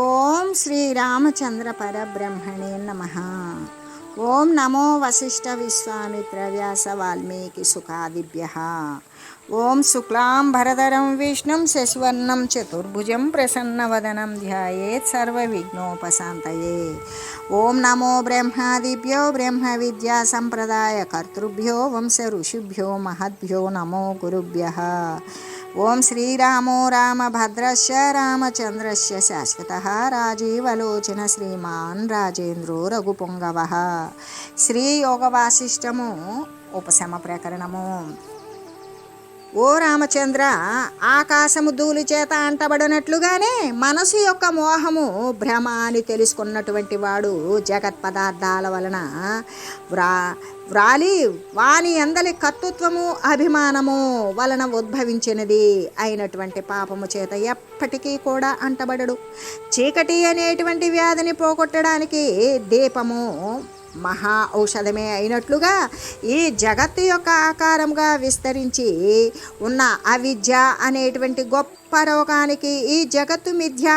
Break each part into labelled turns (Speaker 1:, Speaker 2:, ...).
Speaker 1: ఓం శ్రీరామచంద్ర పరబ్రహ్మణే నమ ఓం నమో వశిష్ఠ విశ్వామిత్ర వ్యాస వాల్మీకి సుఖాదిభ్య ఓం శుక్లాం భరధరం విష్ణుం శశివర్ణం చతుర్భుజం ప్రసన్నవదనం ధ్యాయేత్ సర్వవిఘ్నోపశాంతయే ఓం నమో బ్రహ్మాదిభ్యో బ్రహ్మ విద్యా సంప్రదాయ కర్తృభ్యో వంశ ఋషిభ్యో మహద్భ్యో నమో గురుభ్య ఓం శ్రీరామో రామభద్రశ్చ రామచంద్రశ్య శాశ్వత రాజీవలోచన శ్రీమాన్ రాజేంద్రో రఘుపొంగవ. శ్రీ యోగ వాసిష్టము ఉపశమ ప్రకరణము. ఓ రామచంద్ర ఆకాశము ధూళి చేత అంటబడినట్లుగానే మనసు యొక్క మోహము భ్రమ అని తెలుసుకున్నటువంటి వాడు జగత్ పదార్థాల వలన వ్రా వ్రాలి. వాని అందలి కర్తృత్వము అభిమానము వలన ఉద్భవించినది అయినటువంటి పాపము చేత ఎప్పటికీ కూడా అంటబడడు. చీకటి అనేటువంటి వ్యాధిని పోగొట్టడానికి దీపము మహా ఔషధమే అయినట్లుగా ఈ జగత్తు యొక్క ఆకారంగా విస్తరించి ఉన్న అవిద్య అనేటువంటి గొప్ప రోగానికి ఈ జగత్తు మిథ్య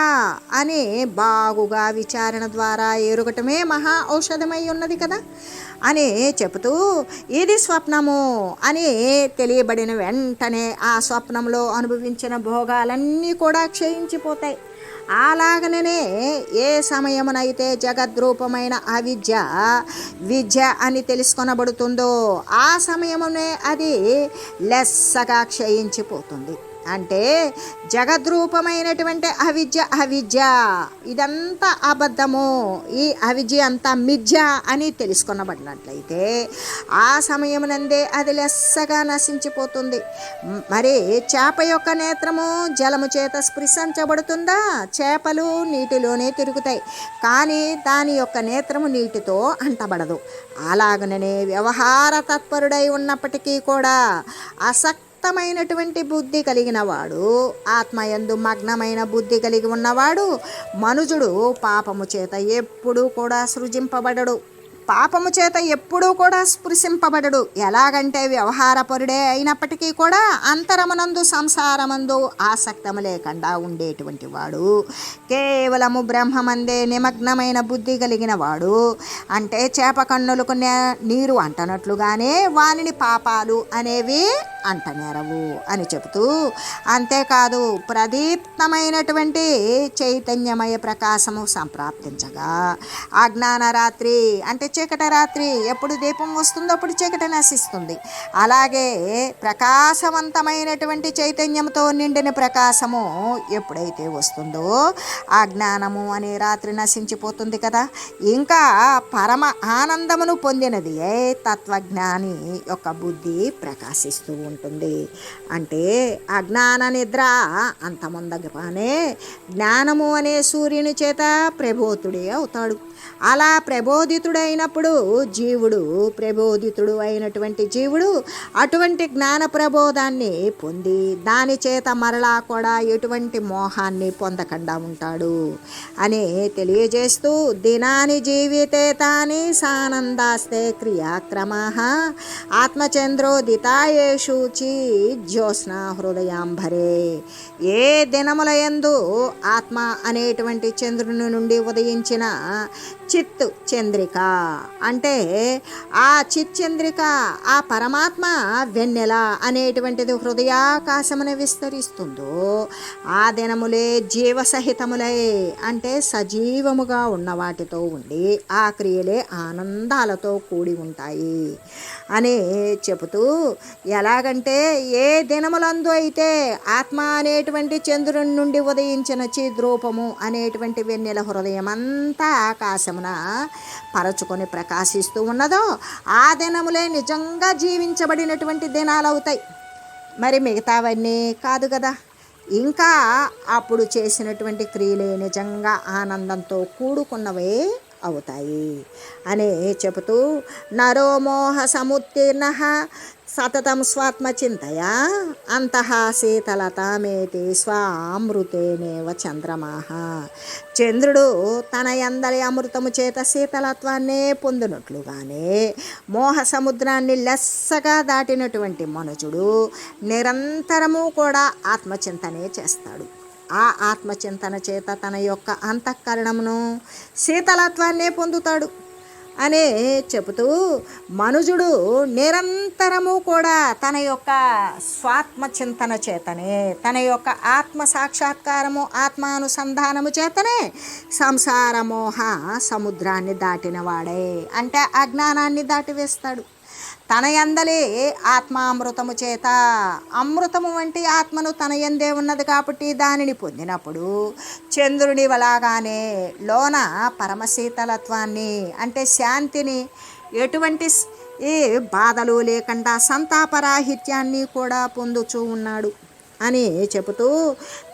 Speaker 1: అని బాగుగా విచారణ ద్వారా ఎరుగటమే మహా ఔషధమై ఉన్నది కదా. అని చెబుతూ ఇది స్వప్నము? అని తెలియబడిన వెంటనే ఆ స్వప్నంలో అనుభవించిన భోగాలన్నీ కూడా క్షయించిపోతాయి. అలాగనే ఏ సమయమునైతే జగద్రూపమైన అవిద్య విద్య అని తెలుసుకొనబడుతుందో ఆ సమయమునే అది లెస్సగా క్షయించిపోతుంది. అంటే జగద్రూపమైనటువంటి అవిద్య అవిద్య. ఇదంతా అబద్ధము. ఈ అవిద్య అంతా మిథ్య అని తెలుసుకొనబడినట్లయితే ఆ సమయమునందే అది లెస్సగా నశించిపోతుంది. మరి చేప యొక్క నేత్రము జలము చేత స్పృశించబడుతుందా? చేపలు నీటిలోనే తిరుగుతాయి. కానీ దాని యొక్క నేత్రము నీటితో అంటబడదు. అలాగనే వ్యవహార తత్పరుడై ఉన్నప్పటికీ కూడా అసక్ వ్యక్తమైనటువంటి బుద్ధి కలిగిన వాడు ఆత్మయందు మగ్నమైన బుద్ధి కలిగి ఉన్నవాడు మనుజుడు పాపము చేత ఎప్పుడూ కూడా సృజింపబడడు. పాపము చేత ఎప్పుడూ కూడా స్పృశింపబడడు. ఎలాగంటే వ్యవహారపరుడే అయినప్పటికీ కూడా అంతరమునందు సంసారమందు ఆసక్తము లేకుండా ఉండేటువంటి వాడు. కేవలము బ్రహ్మమందే నిమగ్నమైన బుద్ధి కలిగిన వాడు. అంటే చేప కన్నులకు నీరు అంటనట్లుగానే వానిని పాపాలు అనేవి అంటనేరవు అని చెబుతూ అంతేకాదు ప్రదీప్తమైనటువంటి చైతన్యమయ ప్రకాశము సంప్రాప్తించగా. అజ్ఞానరాత్రి అంటే చీకట రాత్రి ఎప్పుడు దీపం వస్తుందో అప్పుడు చీకటి నశిస్తుంది. అలాగే ప్రకాశవంతమైనటువంటి చైతన్యంతో నిండిన ప్రకాశము ఎప్పుడైతే వస్తుందో ఆ జ్ఞానము అనే రాత్రి నశించిపోతుంది కదా. ఇంకా పరమ ఆనందమును పొందినది ఏ తత్వజ్ఞాని యొక్క బుద్ధి ప్రకాశిస్తూ ఉంటుంది. అంటే అజ్ఞాన నిద్ర అంతముందగానే జ్ఞానము అనే సూర్యుని చేత ప్రభోతుడే అవుతాడు. అలా ప్రబోధితుడైనప్పుడు జీవుడు ప్రబోధితుడు అయినటువంటి జీవుడు అటువంటి జ్ఞాన ప్రబోధాన్ని పొంది దాని చేత మరలా కూడా ఎటువంటి మోహాన్ని పొందకుండా ఉంటాడు అని తెలియజేస్తూ దినాని జీవితే తాని సానందాస్తే క్రియాక్రమా ఆత్మచంద్రోదితాయేషు చీ జ్యోత్స్న హృదయాంభరే ఏ దినముల యందు ఆత్మ అనేటువంటి చంద్రుని నుండి ఉదయించిన చిత్ చంద్రిక. అంటే ఆ చిత్ చంద్రిక ఆ పరమాత్మ వెన్నెల అనేటువంటిది హృదయాకాశమును విస్తరిస్తుందో ఆ దినములే జీవసహితములై అంటే సజీవముగా ఉన్న వాటితో ఉండి ఆ క్రియలే ఆనందాలతో కూడి ఉంటాయి అని చెబుతూ ఎలాగంటే ఏ దినములందు అయితే ఆత్మ అనేటువంటి చంద్రుని నుండి ఉదయించిన చిద్రూపము అనేటువంటి వెన్నెల హృదయమంతా ఆకాశము ఆకాశమున పరచుకొని ప్రకాశిస్తూ ఉన్నదో ఆ దినములే నిజంగా జీవించబడినటువంటి దినాలు అవుతాయి మరి మిగతావన్నీ కాదు కదా. ఇంకా అప్పుడు చేసినటువంటి క్రియలే నిజంగా ఆనందంతో కూడుకున్నవే అవుతాయి. అని చెబుతూ నరోమోహ సముత్తీర్ణ సతతం స్వాత్మచింతయా అంతః శీతలతామేతి స్వామృతేనేవ చంద్రమాహ చంద్రుడు తన ఎందరి అమృతము చేత శీతలత్వాన్నే పొందినట్లుగానే మోహ సముద్రాన్ని లెస్సగా దాటినటువంటి మనుజుడు నిరంతరము కూడా ఆత్మచింతనే చేస్తాడు. ఆ ఆత్మచింతన చేత తన యొక్క అంతఃకరణమును శీతలత్వాన్నే పొందుతాడు. అనే చెబుతూ మనుజుడు నిరంతరము కూడా తన యొక్క స్వాత్మ చింతన చేతనే తన యొక్క ఆత్మ సాక్షాత్కారము ఆత్మానుసంధానము చేతనే సంసార మోహ సముద్రాన్ని దాటినవాడే అంటే అజ్ఞానాన్ని దాటివేస్తాడు. తన యందలే ఆత్మామృతము చేత. అమృతము వంటి ఆత్మను తన యందే ఉన్నది కాబట్టి దానిని పొందినప్పుడు చంద్రుని వలాగానే లోన పరమశీతలత్వాన్ని అంటే శాంతిని ఎటువంటి ఏ బాధలు లేకుండా సంతాపరాహిత్యాన్ని కూడా పొందుచూ ఉన్నాడు అని చెబుతూ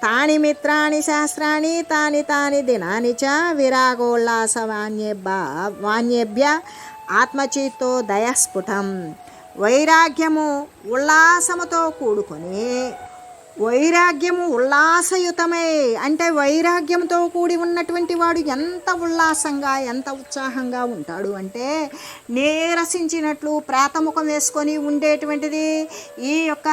Speaker 1: తాని మిత్రాని శాస్త్రాన్ని తాని తాని దినాని చ విరాగోల్లాస వాణ్యేబ్బ వాణ్యేభ్య ఆత్మచేతో దయస్ఫుటం. వైరాగ్యము ఉల్లాసముతో కూడుకొని వైరాగ్యము ఉల్లాసయుతమే అంటే వైరాగ్యంతో కూడి ఉన్నటువంటి వాడు ఎంత ఉల్లాసంగా ఎంత ఉత్సాహంగా ఉంటాడు అంటే నీరసించినట్లు ప్రాతముఖం వేసుకొని ఉండేటువంటిది ఈ యొక్క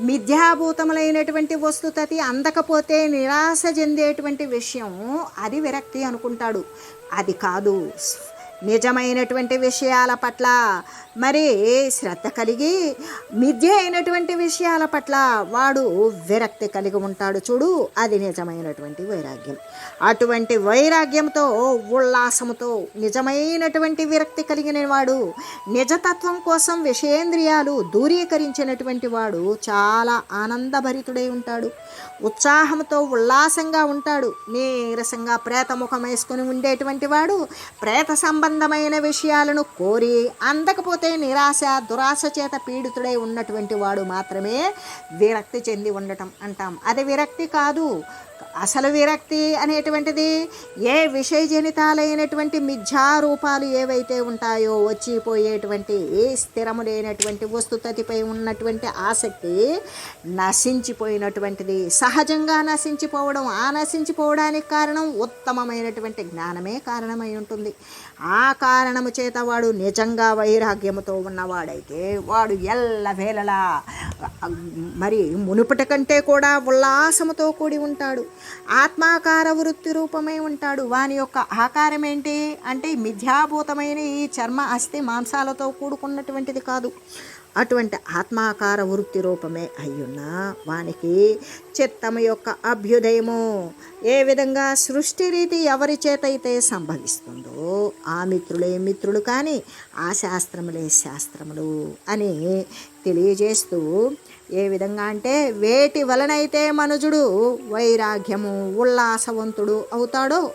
Speaker 1: మిథ్యాభూతములైనటువంటి వస్తుతతి అందకపోతే నిరాశ చెందేటువంటి విషయం అది విరక్తి అనుకుంటాడు. అది కాదు. నిజమైనటువంటి విషయాల పట్ల మరి శ్రద్ధ కలిగి మిథ్య అయినటువంటి విషయాల పట్ల వాడు విరక్తి కలిగి ఉంటాడు చూడు అది నిజమైనటువంటి వైరాగ్యం. అటువంటి వైరాగ్యంతో ఉల్లాసముతో నిజమైనటువంటి విరక్తి కలిగిన వాడు నిజతత్వం కోసం విషయేంద్రియాలు దూరీకరించినటువంటి వాడు చాలా ఆనందభరితుడై ఉంటాడు. ఉత్సాహంతో ఉల్లాసంగా ఉంటాడు. నీరసంగా ప్రేతముఖం వేసుకుని ఉండేటువంటి వాడు ప్రేత సంబంధమైన విషయాలను కోరి అందకపోతే నిరాశ దురాశ చేత పీడితుడై ఉన్నటువంటి వాడు మాత్రమే విరక్తి చెంది ఉండటం అంటాం. అది విరక్తి కాదు. అసలు విరక్తి అనేటువంటిది ఏ విషయజనితాలైనటువంటి మిథ్యారూపాలు ఏవైతే ఉంటాయో వచ్చిపోయేటువంటి స్థిరము లేనటువంటి వస్తుతతిపై ఉన్నటువంటి ఆసక్తి నశించిపోయినటువంటిది. సహజంగా నశించిపోవడం ఆ నశించిపోవడానికి కారణం ఉత్తమమైనటువంటి జ్ఞానమే కారణమై ఉంటుంది. ఆ కారణము చేత వాడు నిజంగా వైరాగ్యముతో ఉన్నవాడైతే వాడు ఎల్లవేళలా మరి మునుపటి కంటే కూడా ఉల్లాసముతో కూడి ఉంటాడు. ఆత్మాకార వృత్తి రూపమై ఉంటాడు. వాని యొక్క ఆకారం ఏంటి? అంటే మిథ్యాభూతమైన ఈ చర్మ అస్థి మాంసాలతో కూడుకున్నటువంటిది కాదు. అటువంటి ఆత్మాకార వృత్తి రూపమే అయ్యున్న వానికి చిత్తము యొక్క అభ్యుదయము ఏ విధంగా సృష్టి రీతి ఎవరి చేత అయితే సంభవిస్తుందో ఆ మిత్రులే మిత్రులు కానీ ఆ శాస్త్రములే శాస్త్రములు అని తెలియజేస్తూ ఏ విధంగా అంటే వేటి వలనైతే మనుజుడు వైరాగ్యము ఉల్లాసవంతుడు అవుతాడో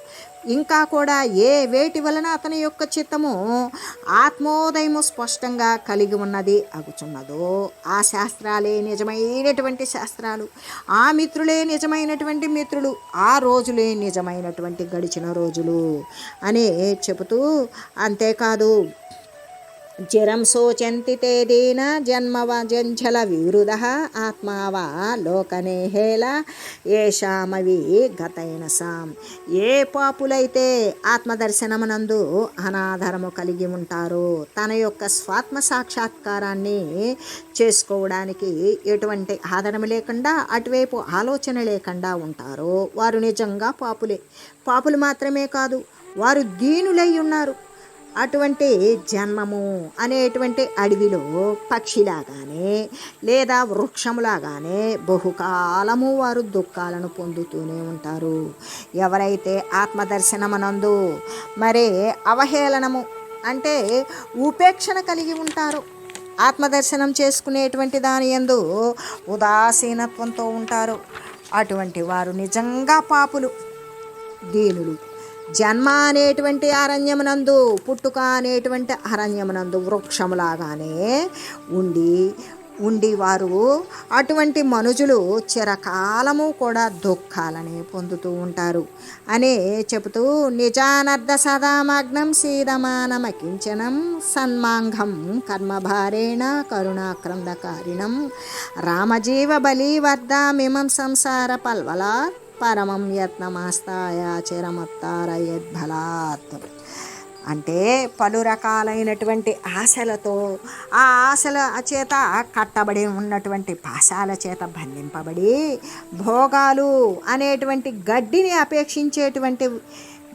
Speaker 1: ఇంకా కూడా ఏ వేటి వలన అతని యొక్క చిత్తము ఆత్మోదయము స్పష్టంగా కలిగి ఉన్నది అగుచున్నదో. ఆ శాస్త్రాలే నిజమైనటువంటి శాస్త్రాలు. ఆ మిత్రులే నిజమైనటువంటి మిత్రులు. ఆ రోజులే నిజమైనటువంటి గడిచిన రోజులు. అని చెబుతూ అంతేకాదు చిరం శోచంతి తే దీన జన్మవ జంఝల వివృద ఆత్మావా లోకనేహేల ఏషామవి గతైన సాం. ఏ పాపులైతే ఆత్మదర్శనమునందు అనాధారము కలిగి ఉంటారో తన యొక్క స్వాత్మ సాక్షాత్కారాన్ని చేసుకోవడానికి ఎటువంటి ఆదరణ లేకుండా అటువైపు ఆలోచన లేకుండా ఉంటారో వారు నిజంగా పాపులే. పాపులు మాత్రమే కాదు వారు దీనులై ఉన్నారు. అటువంటి జన్మము అనేటువంటి అడవిలో పక్షిలాగానే లేదా వృక్షములాగానే బహుకాలము వారు దుఃఖాలను పొందుతూనే ఉంటారు. ఎవరైతే ఆత్మదర్శనమనందు మరే అవహేళనము అంటే ఉపేక్షణ కలిగి ఉంటారు. ఆత్మదర్శనం చేసుకునేటువంటి దాని ఎందు ఉదాసీనత్వంతో ఉంటారు. అటువంటి వారు నిజంగా పాపులు దీనులు. జన్మ అనేటువంటి అరణ్యమునందు పుట్టుక అనేటువంటి అరణ్యమునందు వృక్షములాగానే ఉండి ఉండి వారు అటువంటి మనుషులు చిరకాలము కూడా దుఃఖాలని పొందుతూ ఉంటారు. అనే చెబుతూ నిజానర్ధ సదామగ్నం సీదమానమకించనం సన్మాంగం కర్మభారేణ కరుణాక్రందకారిణం. రామజీవ బలివర్ధమిమం సంసార పల్వలా పరమం యత్నమాస్తాయ చిరమత్తారయద్బలాత్. అంటే పలు రకాలైనటువంటి ఆశలతో ఆ ఆశల చేత కట్టబడి ఉన్నటువంటి పాశాల చేత బంధింపబడి భోగాలు అనేటువంటి గడ్డిని అపేక్షించేటువంటి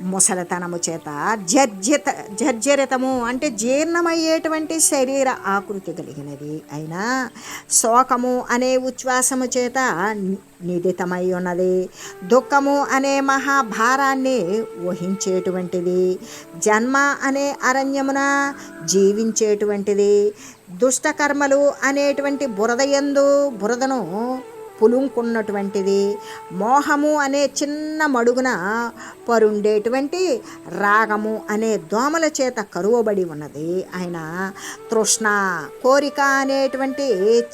Speaker 1: ముసలితనము చేత జర్జిత జర్జరితము అంటే జీర్ణమయ్యేటువంటి శరీర ఆకృతి కలిగినది. అయినా శోకము అనే ఉచ్ఛ్వాసము చేత నిధితమై ఉన్నది. దుఃఖము అనే మహాభారాన్ని వహించేటువంటిది జన్మ అనే అరణ్యమున జీవించేటువంటిది. దుష్టకర్మలు అనేటువంటి బురదయందు బురదను పులుంకున్నటువంటిది. మోహము అనే చిన్న మడుగున పరుండేటువంటి రాగము అనే దోమల చేత కరువబడి ఉన్నది. ఆయన తృష్ణ కోరిక అనేటువంటి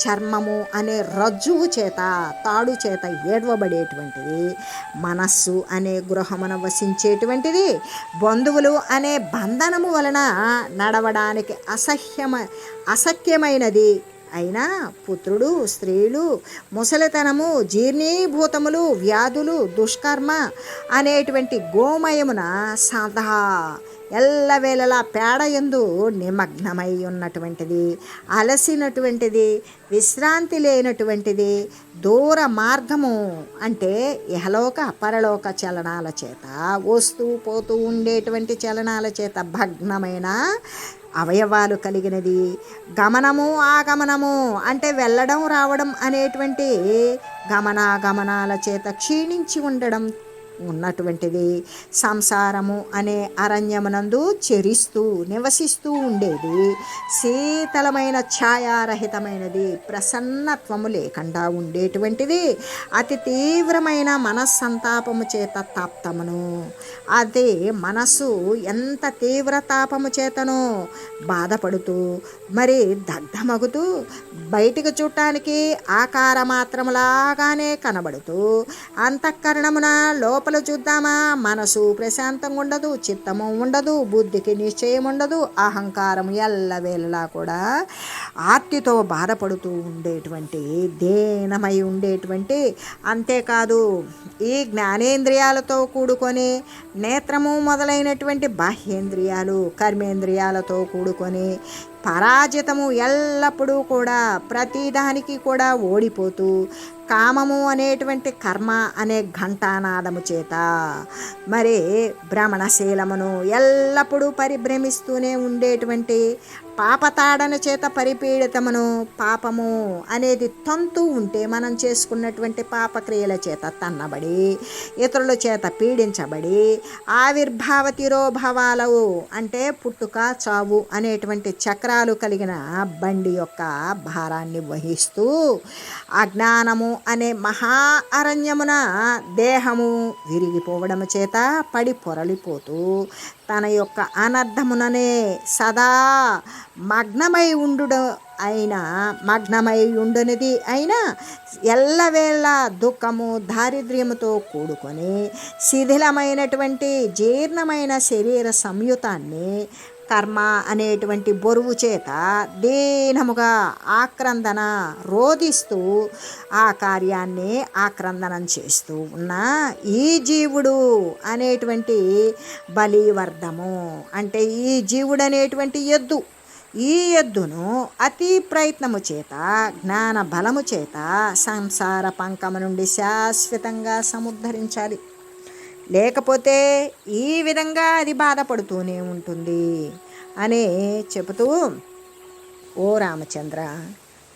Speaker 1: చర్మము అనే రజ్జువు చేత తాడు చేత ఏడవబడేటువంటిది మనస్సు అనే గృహమున వసించేటువంటిది. బంధువులు అనే బంధనము వలన నడవడానికి అసహ్యమ అసఖ్యమైనది. అయినా పుత్రుడు స్త్రీలు ముసలితనము జీర్ణీభూతములు వ్యాధులు దుష్కర్మ అనేటువంటి గోమయమున సదా ఎల్లవేళలా పేడ ఎందు నిమగ్నమై ఉన్నటువంటిది అలసినటువంటిది విశ్రాంతి లేనటువంటిది దూర మార్గము అంటే ఇహలోక పరలోక చలనాల చేత వస్తూ పోతూ ఉండేటువంటి చలనాల చేత భగ్నమైన అవయవాలు కలిగినది. గమనము ఆగమనము అంటే వెళ్ళడం రావడం అనేటువంటి గమనాగమనాల చేత క్షీణించి ఉండడం ఉన్నటువంటిది. సంసారము అనే అరణ్యమునందు చెరిస్తూ నివసిస్తూ ఉండేది. శీతలమైన ఛాయారహితమైనది ప్రసన్నత్వము లేకుండా ఉండేటువంటిది. అతి తీవ్రమైన మనస్సంతాపము చేత తాప్తమును. అదే మనసు ఎంత తీవ్ర తాపము చేతనో బాధపడుతూ మరి దగ్ధమగుతూ బయటికి చూడటానికి ఆకార మాత్రములాగానే కనబడుతూ అంతఃకరణమున లోప లోపల చూద్దామా? మనసు ప్రశాంతంగా ఉండదు చిత్తము ఉండదు బుద్ధికి నిశ్చయం ఉండదు అహంకారం ఎల్లవేళలా కూడా ఆర్తితో బాధపడుతూ ఉండేటువంటి దేనమై ఉండేటువంటి అంతేకాదు ఈ జ్ఞానేంద్రియాలతో కూడుకొని నేత్రము మొదలైనటువంటి బాహ్యేంద్రియాలు కర్మేంద్రియాలతో కూడుకొని పరాజితము ఎల్లప్పుడూ కూడా ప్రతిదానికి కూడా ఓడిపోతూ కామము అనేటువంటి కర్మ అనే ఘంటానాదము చేత మరి భ్రమణశీలమును ఎల్లప్పుడూ పరిభ్రమిస్తూనే ఉండేటువంటి పాపతాడన చేత పరిపీడితమును పాపము అనేది తంతు ఉంటే మనం చేసుకున్నటువంటి పాపక్రియల చేత తన్నబడి ఇతరుల చేత పీడించబడి ఆవిర్భావ తిరోభావాలవు అంటే పుట్టుక చావు అనేటువంటి చక్రాలు కలిగిన బండి యొక్క భారాన్ని వహిస్తూ అజ్ఞానము అనే మహా అరణ్యమున దేహము విరిగిపోవడము చేత పడి పొరలిపోతూ తన యొక్క అనర్థముననే సదా మగ్నమై ఉండు అయినా మగ్నమై ఉండునిది అయినా ఎల్లవేళ దుఃఖము దారిద్ర్యముతో కూడుకొని శిథిలమైనటువంటి జీర్ణమైన శరీర సంయుతాన్ని కర్మ అనేటువంటి బరువు చేత దీనముగా ఆక్రందన రోధిస్తూ ఆ కార్యాన్ని ఆక్రందనం చేస్తూ ఉన్న ఈ జీవుడు అనేటువంటి బలివర్ధము. అంటే ఈ జీవుడు అనేటువంటి ఎద్దు ఈ ఎద్దును అతి ప్రయత్నము చేత జ్ఞాన బలము చేత సంసార పంకము నుండి శాశ్వతంగా సముద్ధరించాలి. లేకపోతే ఈ విధంగా అది బాధపడుతూనే ఉంటుంది అని చెబుతూ ఓ రామచంద్ర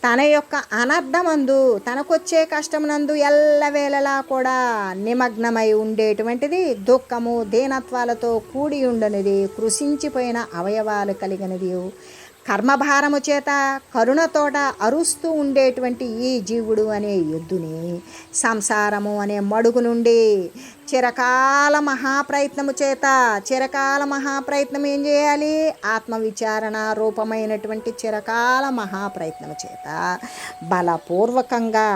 Speaker 1: తన యొక్క అనర్థమందు తనకొచ్చే కష్టమునందు ఎల్లవేళలా కూడా నిమగ్నమై ఉండేటువంటిది దుఃఖము దీనత్వాలతో కూడి ఉండనిది కృషించిపోయిన అవయవాలు కలిగినది కర్మభారము చేత కరుణతోట అరుస్తూ ఉండేటువంటి ఈ జీవుడు అనే ఎద్దుని సంసారము అనే మడుగు నుండి చిరకాల మహాప్రయత్నము చేత చిరకాల మహాప్రయత్నం ఏం చేయాలి? ఆత్మవిచారణ రూపమైనటువంటి చిరకాల మహాప్రయత్నము చేత బలపూర్వకంగా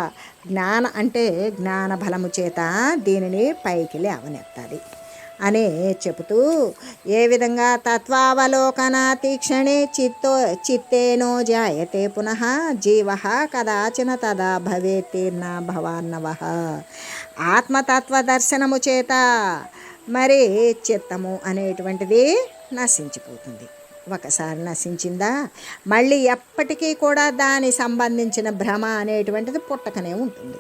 Speaker 1: జ్ఞాన అంటే జ్ఞాన బలము చేత దీనిని పైకి లేవనెత్తాలి అని చెబుతూ ఏ విధంగా తత్వావలోకన తీక్షణే చిత్తో చిత్తేనో జాయతే పునః జీవ కదాచన తదా భవేత్తీర్ణ భవాన్నవ. ఆత్మతత్వ దర్శనము చేత మరి చిత్తము అనేటువంటిది నశించిపోతుంది. ఒకసారి నశించిందా? మళ్ళీ ఎప్పటికీ కూడా దాని సంబంధించిన భ్రమ అనేటువంటిది పుట్టకనే ఉంటుంది.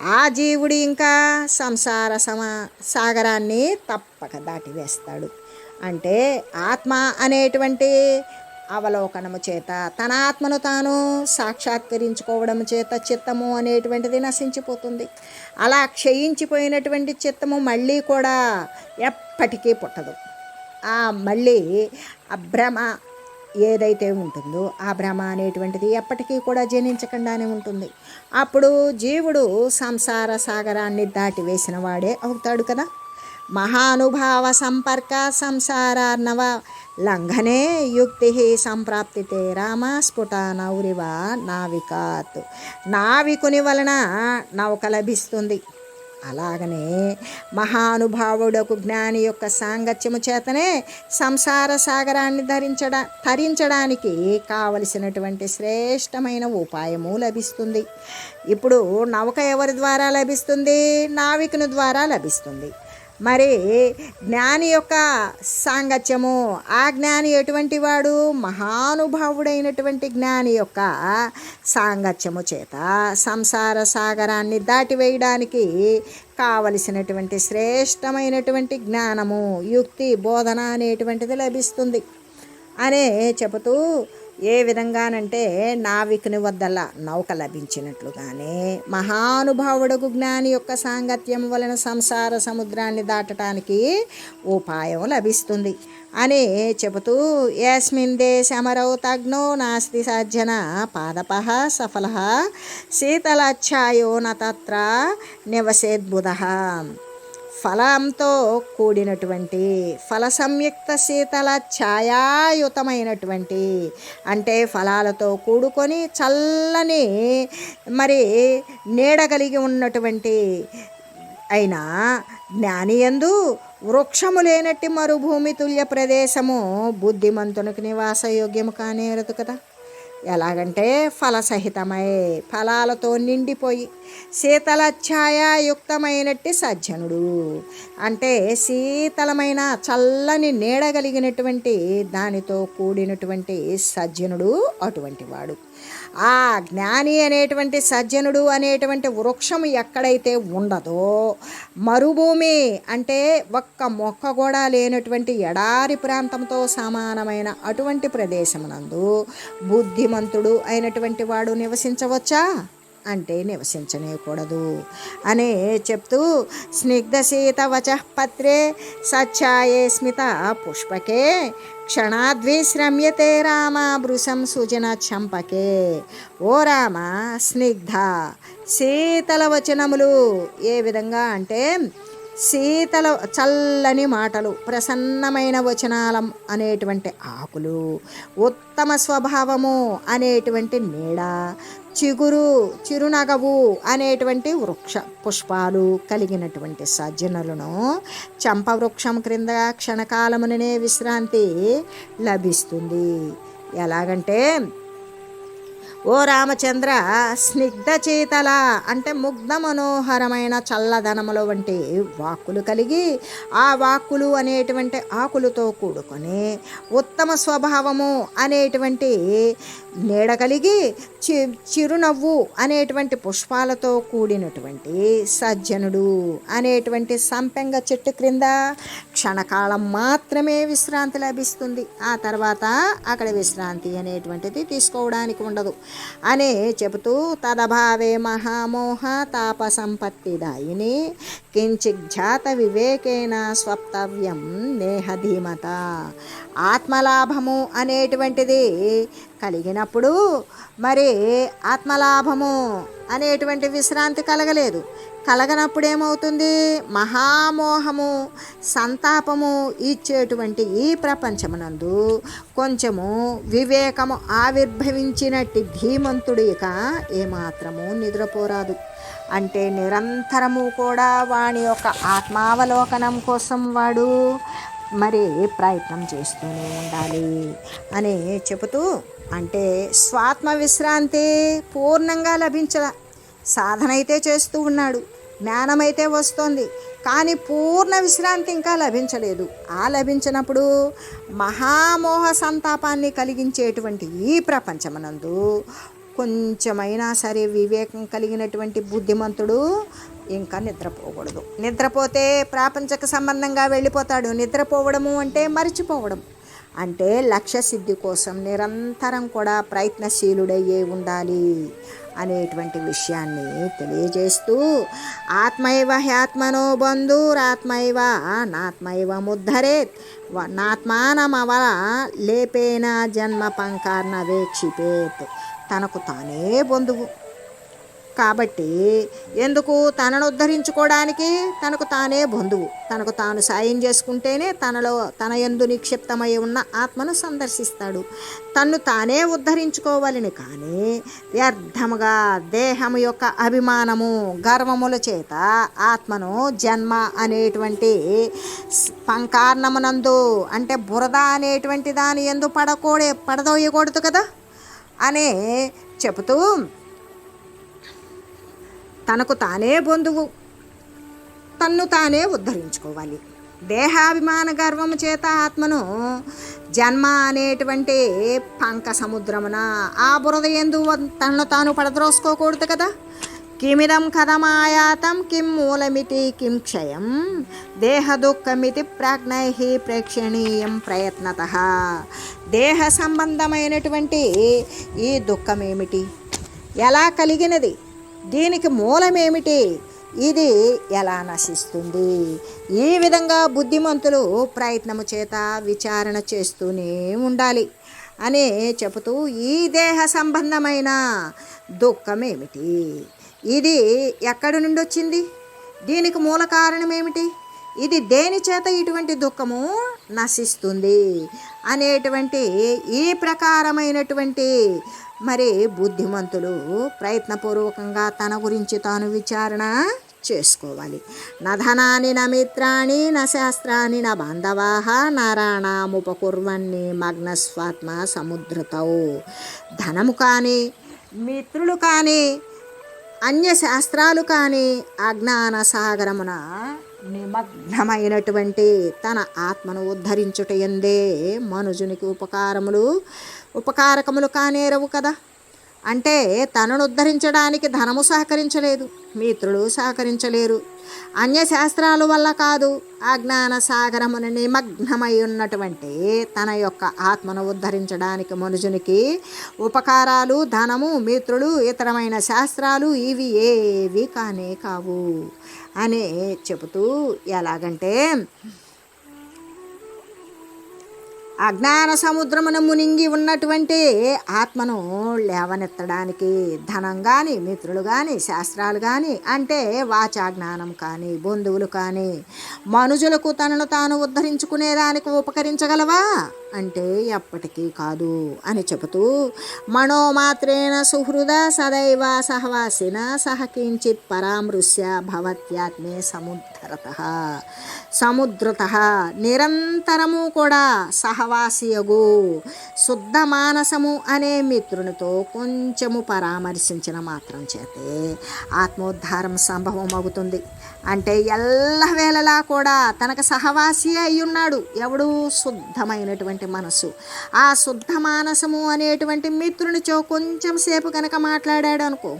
Speaker 1: ఆ జీవుడు ఇంకా సంసార సమ సాగరాన్ని తప్పక దాటివేస్తాడు. అంటే ఆత్మ అనేటువంటి అవలోకనము చేత తన ఆత్మను తాను సాక్షాత్కరించుకోవడం చేత చిత్తము అనేటువంటిది నశించిపోతుంది. అలా క్షయించిపోయినటువంటి చిత్తము మళ్ళీ కూడా ఎప్పటికీ పుట్టదు. మళ్ళీ అభ్రమ భ్రమ ఏదైతే ఉంటుందో ఆ భ్రమ అనేటువంటిది ఎప్పటికీ కూడా జనించకుండానే ఉంటుంది. అప్పుడు జీవుడు సంసార సాగరాన్ని దాటివేసిన వాడే అవుతాడు కదా. మహానుభావ సంపర్క సంసారార్ణవ లంఘనే యుక్తి సంప్రాప్తితే రామ స్ఫుట నౌరివ నావికాత్. నావికుని వలన నౌక లభిస్తుంది. అలాగనే మహానుభావుడకు జ్ఞాని యొక్క సాంగత్యము చేతనే సంసార సాగరాన్ని ధరించడా తరించడానికి కావలసినటువంటి శ్రేష్టమైన ఉపాయము లభిస్తుంది. ఇప్పుడు నౌక ఎవరి ద్వారా లభిస్తుంది? నావికుని ద్వారా లభిస్తుంది. మరి జ్ఞాని యొక్క సాంగత్యము ఆ జ్ఞాని ఎటువంటి వాడు? మహానుభావుడైనటువంటి జ్ఞాని యొక్క సాంగత్యము చేత సంసార సాగరాన్ని దాటివేయడానికి కావలసినటువంటి శ్రేష్టమైనటువంటి జ్ఞానము యుక్తి బోధన అనేటువంటిది లభిస్తుంది. అనే చెబుతూ ఏ విధంగానంటే నావికుని వద్దల నౌక లభించినట్లుగానే మహానుభావుడకు జ్ఞాని యొక్క సాంగత్యం వలన సంసార సముద్రాన్ని దాటడానికి ఉపాయం లభిస్తుంది అని చెబుతూ యస్మిన్ దేశమరౌ తగ్నో నాస్తి సజ్జన పాదప సఫల శీతలఛాయో నత్ర నివసేద్బుధ. ఫలంతో కూడినటువంటి ఫల సంయుక్త శీతల ఛాయాయుతమైనటువంటి అంటే ఫలాలతో కూడుకొని చల్లని మరి నీడ కలిగి ఉన్నటువంటి అయినా జ్ఞానియందు వృక్షము లేనట్టి మరుభూమి తుల్య ప్రదేశము బుద్ధిమంతునికి నివాసయోగ్యము కానేరదు కదా. ఎలాగంటే ఫలసహితమై ఫలాలతో నిండిపోయి శీతల ఛాయాయుక్తమైనట్టి సజ్జనుడు. అంటే శీతలమైన చల్లని నీడగలిగినటువంటి దానితో కూడినటువంటి సజ్జనుడు అటువంటి వాడు ఆ జ్ఞాని అనేటువంటి సజ్జనుడు అనేటువంటి వృక్షం ఎక్కడైతే ఉండదో మరుభూమి అంటే ఒక్క మొక్క కూడా లేనటువంటి ఎడారి ప్రాంతంతో సమానమైన అటువంటి ప్రదేశమునందు బుద్ధిమంతుడు అయినటువంటి వాడు నివసించవచ్చా? అంటే నివసించనేయకూడదు అనే చెప్తూ స్నిగ్ధ శీత వచ పత్రే సచ్చాయే స్మిత పుష్పకే క్షణాద్విశ్రమ్యతే రామ భృశం సుజన చంపకే. ఓ రామ స్నిగ్ధ శీతల వచనములు ఏ విధంగా అంటే శీతల చల్లని మాటలు ప్రసన్నమైన వచనాలం అనేటువంటి ఆకులు ఉత్తమ స్వభావము అనేటువంటి నీడ చిగురు చిరునగవు అనేటువంటి వృక్ష పుష్పాలు కలిగినటువంటి సజ్జనులను చంపవృక్షం క్రింద క్షణకాలముననే విశ్రాంతి లభిస్తుంది. ఎలాగంటే ఓ రామచంద్ర స్నిగ్ధ చేతల అంటే ముగ్ధ మనోహరమైన చల్లదనముల వంటి వాక్కులు కలిగి ఆ వాక్కులు అనేటువంటి ఆకులతో కూడుకొని ఉత్తమ స్వభావము అనేటువంటి నీడ కలిగి చి చిరునవ్వు అనేటువంటి పుష్పాలతో కూడినటువంటి సజ్జనుడు అనేటువంటి సంపెంగ చెట్టు క్రింద క్షణకాలం మాత్రమే విశ్రాంతి లభిస్తుంది. ఆ తర్వాత అక్కడ విశ్రాంతి అనేటువంటిది తీసుకోవడానికి ఉండదు. అనే చెబుతూ తదభావే మహామోహ తాప సంపత్తిదాయిని కించిజ్జాత వివేకేన స్వప్తవ్యం నేహధీమత ఆత్మలాభము అనేటువంటిది కలిగినప్పుడు మరి ఆత్మలాభము అనేటువంటి విశ్రాంతి కలగలేదు. కలగనప్పుడు ఏమవుతుంది మహామోహము సంతాపము ఇచ్చేటువంటి ఈ ప్రపంచమునందు కొంచెము వివేకము ఆవిర్భవించినట్టి ధీమంతుడు ఇక ఏమాత్రము నిద్రపోరాదు. అంటే నిరంతరము కూడా వాని యొక్క ఆత్మావలోకనం కోసం వాడు మరి ప్రయత్నం చేస్తూనే ఉండాలి అని చెబుతూ అంటే స్వాత్మ విశ్రాంతి పూర్ణంగా లభించల సాధన అయితే చేస్తూ ఉన్నాడు జ్ఞానమైతే వస్తోంది కానీ పూర్ణ విశ్రాంతి ఇంకా లభించలేదు. ఆ లభించినప్పుడు మహామోహ సంతాపాన్ని కలిగించేటువంటి ఈ ప్రపంచమనందు కొంచెమైనా సరే వివేకం కలిగినటువంటి బుద్ధిమంతుడు ఇంకా నిద్రపోకూడదు. నిద్రపోతే ప్రాపంచక సంబంధంగా వెళ్ళిపోతాడు. నిద్రపోవడము అంటే మరిచిపోవడం. అంటే లక్ష్య సిద్ధి కోసం నిరంతరం కూడా ప్రయత్నశీలుడయ్యే ఉండాలి. అనేటువంటి విషయాన్ని తెలియజేస్తూ ఆత్మైవ హ్యాత్మనో బంధురాత్మైవ నాత్మైవ ముద్ధరేత్ వ- నాత్మానమవ లేపేన జన్మ పంకార్ణ వేక్షిపేత్ తనకు తానే బంధువు. కాబట్టి ఎందుకు తనను ఉద్ధరించుకోవడానికి? తనకు తానే బంధువు. తనకు తాను సాయం చేసుకుంటేనే తనలో తన ఎందు నిక్షిప్తమై ఉన్న ఆత్మను సందర్శిస్తాడు. తన్ను తానే ఉద్ధరించుకోవాలని కానీ వ్యర్థముగా దేహము యొక్క అభిమానము గర్వముల చేత ఆత్మను జన్మ అనేటువంటి పంకార్ణమునందు అంటే బురద అనేటువంటి దాని ఎందు పడకూడే పడదోయకూడదు కదా? అనే చెబుతూ తనకు తానే బంధువు తన్ను తానే ఉద్ధరించుకోవాలి. దేహాభిమాన గర్వము చేత ఆత్మను జన్మ అనేటువంటి పంక సముద్రమున ఆ బురద ఎందు తనను తాను పడద్రోసుకోకూడదు కదా. కిమిదం కథమాయాతం కిం మూలమితి కిం క్షయం. దేహ దుఃఖమితి ప్రాజ్ఞై ప్రేక్షణీయం ప్రయత్నత. దేహ సంబంధమైనటువంటి ఈ దుఃఖమేమిటి? ఎలా కలిగినది? దీనికి మూలమేమిటి? ఇది ఎలా నశిస్తుంది? ఈ విధంగా బుద్ధిమంతులు ప్రయత్నము చేత విచారణ చేస్తూనే ఉండాలి అని చెబుతూ ఈ దేహ సంబంధమైన దుఃఖం ఏమిటి ఇది ఎక్కడి నుండి వచ్చింది దీనికి మూల కారణం ఏమిటి ఇది దేని చేత ఇటువంటి దుఃఖము నశిస్తుంది? అనేటువంటి ఈ ప్రకారమైనటువంటి మరి బుద్ధిమంతులు ప్రయత్నపూర్వకంగా తన గురించి తాను విచారణ చేసుకోవాలి. నధనాని న మిత్రాణి న శాస్త్రాన్ని న బాంధవాహ నారాయణముపకుర్వన్ని మగ్నస్వాత్మ సముద్రతౌ ధనము కానీ మిత్రులు కానీ అన్య శాస్త్రాలు కానీ అజ్ఞాన సాగరమున నిమగ్నమైనటువంటి తన ఆత్మను ఉద్ధరించుట ఎందే మనుజునికి ఉపకారములు ఉపకారకములు కానేరవు కదా. అంటే తనను ఉద్ధరించడానికి ధనము సహకరించలేదు మిత్రులు సహకరించలేరు. అన్యశాస్త్రాల వల్ల కాదు అజ్ఞాన సాగరమును నిమగ్నమై ఉన్నటువంటి తన యొక్క ఆత్మను ఉద్ధరించడానికి మనుషునికి ఉపకారాలు ధనము మిత్రులు ఇతరమైన శాస్త్రాలు ఇవి ఏవి కానే కావు. అని చెబుతూ ఎలాగంటే అజ్ఞాన సముద్రమున మునింగి ఉన్నటువంటి ఆత్మను లేవనెత్తడానికి ధనం కానీ మిత్రులు కానీ శాస్త్రాలు కానీ అంటే వాచాజ్ఞానం కానీ బంధువులు కానీ మనుజులకు తనను తాను ఉద్ధరించుకునేదానికి ఉపకరించగలవా? అంటే ఎప్పటికీ కాదు అని చెబుతూ మనోమాత్రేణ సుహృద సదైవ సహవాసిన సహకించిత్ పరామృశ్య భవత్యాత్మే సముద్ధరత. సముద్రత. నిరంతరము కూడా సహవాసియగు. శుద్ధ మానసము అనే మిత్రునితో కొంచెము పరామర్శించిన మాత్రం చేతే ఆత్మోద్ధారం సంభవం అవుతుంది. అంటే ఎల్లవేళలా కూడా తనకు సహవాసి అయి ఉన్నాడు. ఎవడు శుద్ధమైనటువంటి మనసు. ఆ శుద్ధ మానసము అనేటువంటి మిత్రునిచో కొంచెం సేపు కనుక మాట్లాడాడు అనుకో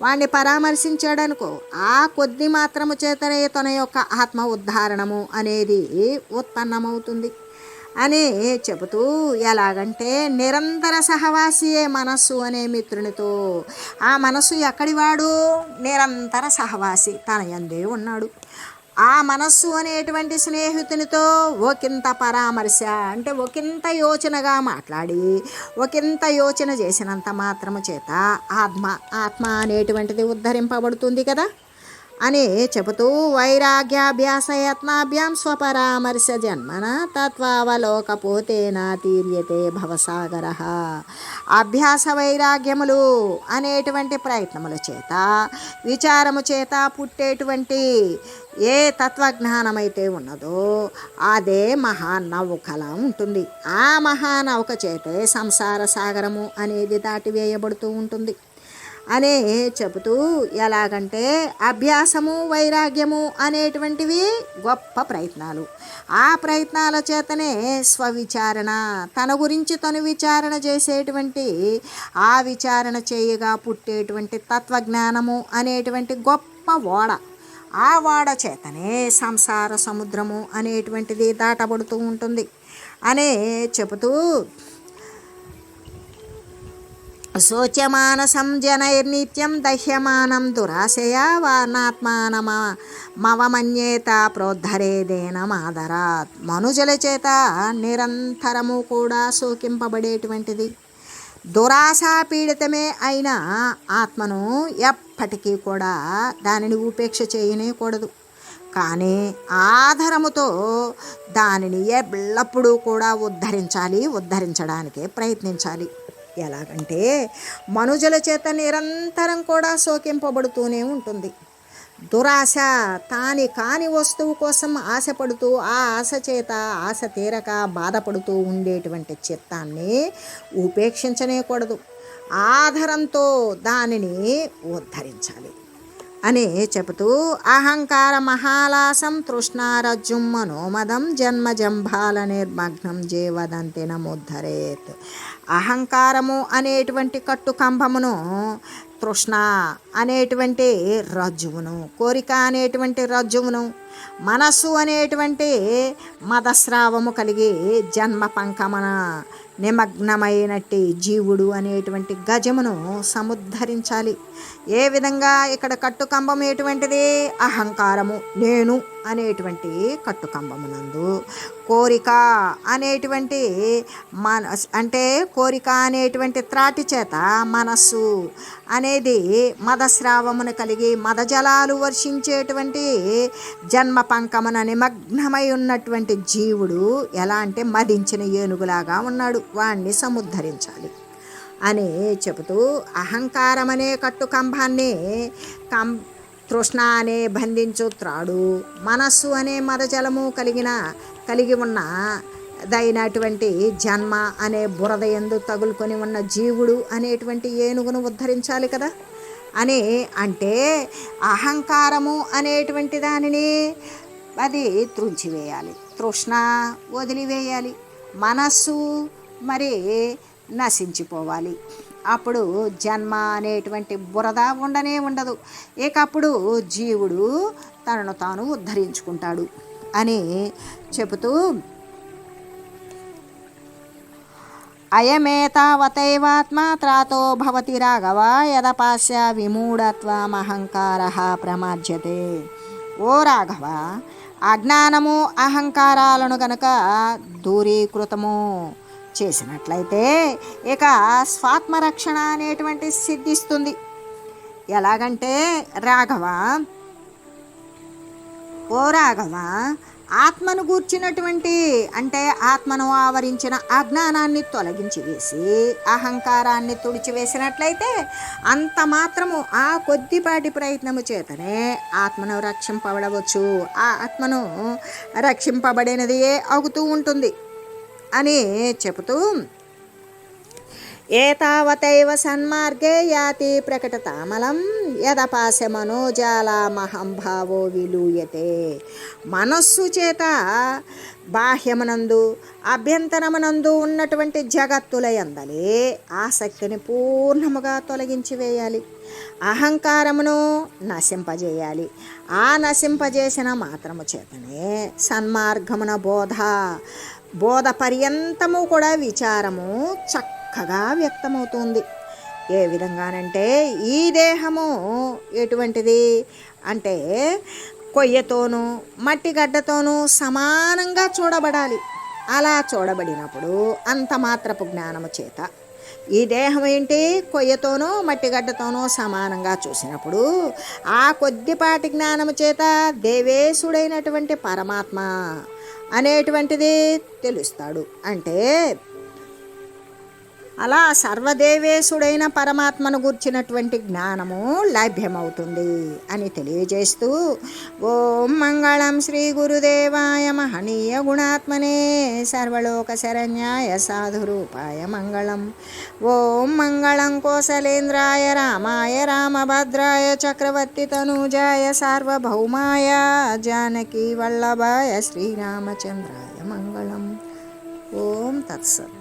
Speaker 1: వాణ్ణి పరామర్శించాడనుకో ఆ కొద్ది మాత్రము చేతనే తన యొక్క ఆత్మ ఉద్ధారణము అనేది ఉత్పన్నమవుతుంది. అని చెబుతూ ఎలాగంటే నిరంతర సహవాసియే మనస్సు అనే మిత్రునితో ఆ మనస్సు ఎక్కడివాడు? నిరంతర సహవాసి తన యందే ఉన్నాడు. ఆ మనస్సు అనేటువంటి స్నేహితునితో ఒకంత పరామర్శ అంటే ఒకంత యోచనగా మాట్లాడి ఒకంత యోచన చేసినంత మాత్రము చేత ఆత్మ ఆత్మ అనేటువంటిది ఉద్ధరింపబడుతుంది కదా. అని చెబుతూ వైరాగ్యాభ్యాస యత్నాభ్యాం స్వపరామర్శ జన్మన తత్వావలోకపోతేనా తీర్యతే భవసాగర. అభ్యాస వైరాగ్యములు అనేటువంటి ప్రయత్నముల చేత విచారము చేత పుట్టేటువంటి ఏ తత్వజ్ఞానమైతే ఉన్నదో అదే మహానౌకల ఉంటుంది. ఆ మహానౌక చేతే సంసార సాగరము అనేది దాటివేయబడుతూ ఉంటుంది. అనే చెబుతూ ఎలాగంటే అభ్యాసము వైరాగ్యము అనేటువంటివి గొప్ప ప్రయత్నాలు. ఆ ప్రయత్నాల చేతనే స్వవిచారణ తన గురించి తను విచారణ చేసేటువంటి ఆ విచారణ చేయగా పుట్టేటువంటి తత్వజ్ఞానము అనేటువంటి గొప్ప ఓడ. ఆ ఓడ చేతనే సంసార సముద్రము అనేటువంటిది దాటబడుతూ ఉంటుంది. అనే చెబుతూ శోచ్యమానసం జనైర్నిత్యం దహ్యమానం దురాశయ వానాత్మానమ మవమన్యేత ప్రోద్ధరేదేన మాదరాత్ మనుజుల చేత నిరంతరము కూడా శోకింపబడేటువంటిది. దురాశా పీడితమే అయిన ఆత్మను ఎప్పటికీ కూడా దానిని ఉపేక్ష చేయనేకూడదు. కానీ ఆధారముతో దానిని ఎల్లప్పుడూ కూడా ఉద్ధరించాలి ఉద్ధరించడానికే ప్రయత్నించాలి. ఎలాగంటే మనుజుల చేత నిరంతరం కూడా శోకింపబడుతూనే ఉంటుంది. దురాశ తాని కాని వస్తువు కోసం ఆశపడుతూ ఆ ఆశ చేత ఆశ తీరక బాధపడుతూ ఉండేటువంటి చిత్తాన్ని ఉపేక్షించనేకూడదు. ఆధారంతో దానిని ఉద్ధరించాలి అని చెబుతూ అహంకార మహాలాసం తృష్ణారజ్జుం మనోమదం జన్మజంభాల నిర్మగ్నం జీవదంతినముద్ధరేత్ అహంకారము అనేటువంటి కట్టుకంభమును తృష్ణ అనేటువంటి రజ్జువును కోరిక అనేటువంటి రజ్జువును మనస్సు అనేటువంటి మదస్రావము కలిగి జన్మ పంకమన నిమగ్నమైనట్టి జీవుడు అనేటువంటి గజమును సముద్ధరించాలి. ఏ విధంగా ఇక్కడ కట్టుకంబం ఎటువంటిది అహంకారము. నేను అనేటువంటి కట్టుకంబమునందు కోరిక అనేటువంటి మన అంటే కోరిక అనేటువంటి త్రాటి చేత మనస్సు అనేది మదస్రావమును కలిగి మదజలాలు వర్షించేటువంటి జన్మ పంకమున నిమగ్నమై ఉన్నటువంటి జీవుడు ఎలా అంటే మదించిన ఏనుగులాగా ఉన్నాడు. వాణ్ణి సముద్ధరించాలి అని చెబుతూ అహంకారం అనే కట్టుకంభాన్ని కం తృష్ణ అనే బంధించు త్రాడు. మనస్సు అనే మదజలము కలిగిన కలిగి ఉన్న దైనటువంటి జన్మ అనే బురద ఎందు తగులుకొని ఉన్న జీవుడు అనేటువంటి ఏనుగును ఉద్ధరించాలి కదా? అని అంటే అహంకారము అనేటువంటి దానిని అది త్రుంచివేయాలి తృష్ణ వదిలివేయాలి. మనస్సు మరి నశించిపోవాలి. అప్పుడు జన్మ అనేటువంటి బురద ఉండనే ఉండదు. ఇక అప్పుడు జీవుడు తనను తాను ఉద్ధరించుకుంటాడు అని చెబుతూ అయమేతావతైవాత్మ త్రాతో భవతి రాఘవ యదపాస్య విమూఢత్వమహంకార ప్రమాజ్యతే. ఓ రాఘవ అజ్ఞానము అహంకారాలను గనక దూరీకృతము. చేసినట్లయితే ఇక స్వాత్మరక్షణ అనేటువంటి సిద్ధిస్తుంది. ఎలాగంటే రాఘవ ఓ రాఘవ ఆత్మను గూర్చినటువంటి అంటే ఆత్మను ఆవరించిన అజ్ఞానాన్ని తొలగించి వేసి అహంకారాన్ని తుడిచివేసినట్లయితే అంత మాత్రము ఆ కొద్దిపాటి ప్రయత్నము చేతనే ఆత్మను రక్షింపబడవచ్చు. ఆ ఆత్మను రక్షింపబడినదియే అవుతూ ఉంటుంది. అని చెబుతూ ఏతావతైవ సన్మార్గే యాతి ప్రకటతామలం యదపాశ మనోజాలామహంభావో విలూయతే. మనస్సు చేత బాహ్యమునందు అభ్యంతరమునందు ఉన్నటువంటి జగత్తుల ఎందలే ఆసక్తిని పూర్ణముగా తొలగించి వేయాలి. అహంకారమును నశింపజేయాలి. ఆ నశింపజేసిన మాత్రము చేతనే సన్మార్గమున బోధ బోధ పర్యంతము కూడా విచారము చక్కగా వ్యక్తమవుతుంది. ఏ విధంగానంటే ఈ దేహము ఎటువంటిది? అంటే కొయ్యతోనూ మట్టి గడ్డతోనూ సమానంగా చూడబడాలి. అలా చూడబడినప్పుడు అంత మాత్రపు జ్ఞానము చేత ఈ దేహం ఏంటి? కొయ్యతోనూ మట్టిగడ్డతోనూ సమానంగా చూసినప్పుడు ఆ కొద్దిపాటి జ్ఞానము చేత దేవేశుడైనటువంటి పరమాత్మ అనేటువంటిది తెలుస్తాడు. అంటే అలా సర్వదేవేశుడైన పరమాత్మను గుర్చినటువంటి జ్ఞానము లభ్యమవుతుంది అని తెలియజేస్తూ ఓం మంగళం శ్రీ గురుదేవాయ మహనీయ గుణాత్మనే సర్వలోక శరణ్యాయ సాధురూపాయ మంగళం. ఓం మంగళం కోసలేంద్రాయ రామాయ రామభద్రాయ చక్రవర్తి తనూజాయ సార్వభౌమాయ జానకి వల్లభాయ శ్రీరామచంద్రాయ మంగళం. ఓం తత్సత్.